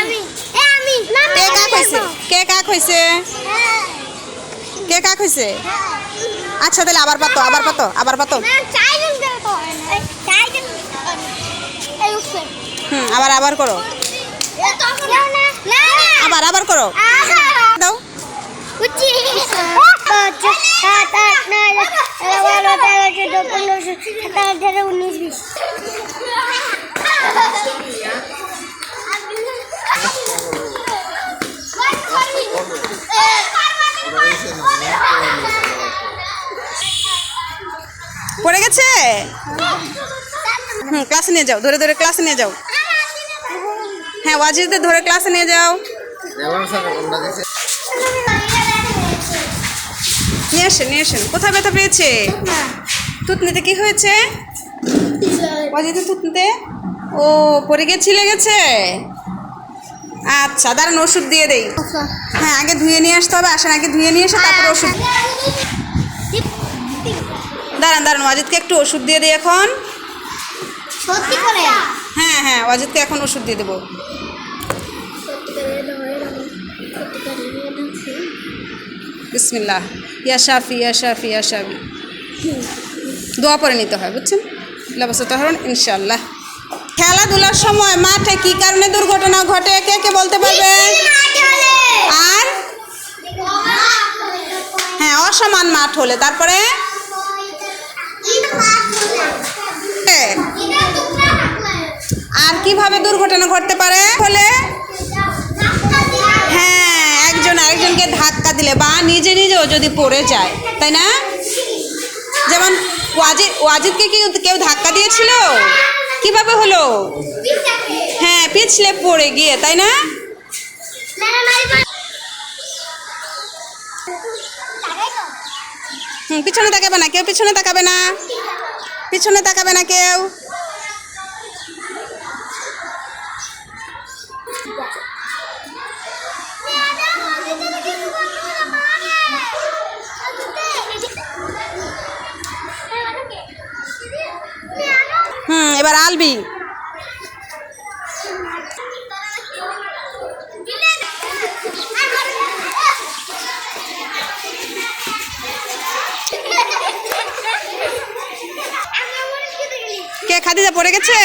আমি এ আমি না কে কাক হয়েছে কে কাক হয়েছে কে কাক হয়েছে আচ্ছা তাহলে আবার পাতো আবার পাতো আবার পাতো। না চাই দিন দেবে তো। চাই দিন এই উঠছে। হুম আবার আবার করো। আবার আবার করো। দাও। পড়ে গেছে? হুম ক্লাসে নিয়ে যাও, ধরে ধরে ক্লাসে নিয়ে যাও। হ্যাঁ ওয়াজিদদের ধরে ক্লাসে নিয়ে যাও। নিয়ে আসেন নিয়ে আসেন। কোথায় ব্যথা পেয়েছে? থুতনিতে কি হয়েছে? ওয়াজিদের থুতনিতে? ও, পড়ে গিয়ে ছিলে গেছে? আচ্ছা দাঁড়ান, ওষুধ দিয়ে দেই। হ্যাঁ আগে ধুয়ে নিয়ে আসতে হবে, আসেন, আগে ধুয়ে নিয়ে এসে তারপর ওষুধ দাঁড়ান দাঁড়ান ওয়াজিদকে একটু ওষুধ দিয়ে দিই এখন। সত্যি করে? হ্যাঁ হ্যাঁ ওয়াজিদকে এখন ওষুধ দিয়ে দেবো। বিসমিল্লাহ। ইয়া শাফি ইয়া শাফি ইয়া শাফি। দোয়া পরে নিতে হয় বুঝছেন? লাবাস তাহরণ ইনশাল্লাহ খেলাধুলার সময় মাঠে কি কারণে দুর্ঘটনা ঘটে? কে কে বলতে পারবে? আর? হ্যাঁ অসমান মাঠ হলে। তারপরে আর কীভাবে দুর্ঘটনা ঘটতে পারে? হলে হ্যাঁ একজন আরেকজনকে ধাক্কা দিলে বা নিজে নিজেও যদি পড়ে যায়, তাই না? যেমন ওয়াজিদ, ওয়াজিদকে কি কেউ ধাক্কা দিয়েছিল? কীভাবে হলো? হ্যাঁ পিছলে পড়ে গিয়ে, তাই না? হুম, পিছনে তাকাবে না, কেউ পিছনে তাকাবে না? পিছনে তাকাবে না কেউ? এবার আলবি। কে খাদিজা পড়ে গেছে?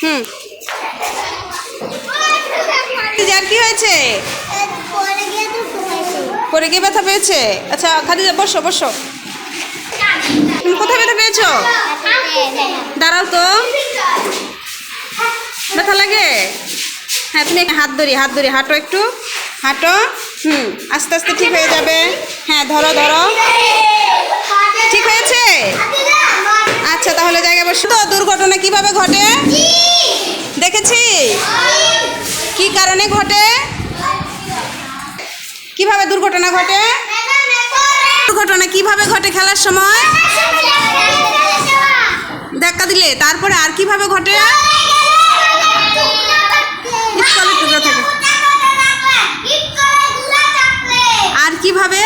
হুম। কি হয়েছে? পড়ে গিয়ে ব্যথা পেয়েছে। আচ্ছা খাদিজা, বসো বসো। তুমি কোথায় ব্যথা পেয়েছ? দাঁড়াও তো। ব্যথা লাগে? হ্যাঁ তুমি হাত ধরি হাত ধরি, হাঁটো একটু। হাঁটো। হুম, আস্তে আস্তে ঠিক হয়ে যাবে। হ্যাঁ ধরো ধরো। ঠিক হয়েছে? আচ্ছা তাহলে জায়গা বসো তো দুর্ঘটনা কীভাবে ঘটে? দেখেছি। কি কারণে ঘটে? কীভাবে দুর্ঘটনা ঘটে? দুর্ঘটনা কীভাবে ঘটে খেলার সময়? ধাক্কা দিলে, তারপরে আর কীভাবে ঘটে? আর কীভাবে?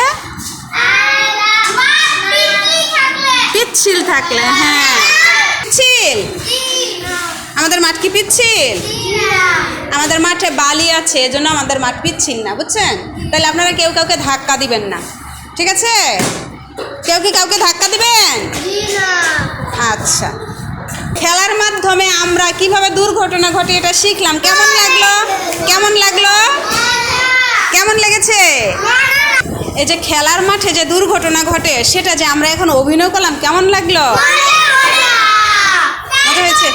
পিচ্ছিল থাকলে হ্যাঁ। পিচ্ছিল। আমাদের মাঠ কি পিচ্ছিল? আমাদের মাঠে বালি আছে, এজন্য আমাদের মাঠ পিচ্ছিল না, বুঝছেন? তাহলে আপনারা কেউ কাউকে ধাক্কা দিবেন না। ঠিক আছে? কেউ কি কাউকে ধাক্কা দিবেন? আচ্ছা। খেলার মাধ্যমে আমরা কীভাবে দুর্ঘটনা ঘটে এটা শিখলাম। কেমন লাগল? কেমন লাগল? কেমন লেগেছে? এই যে খেলার মাঠে যে দুর্ঘটনা ঘটে সেটা যে আমরা এখন অভিনয় করলাম কেমন লাগল? মজা হয়েছে?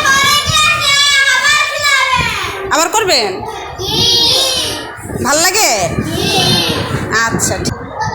আবার করবেন? ভালো লাগে? আচ্ছা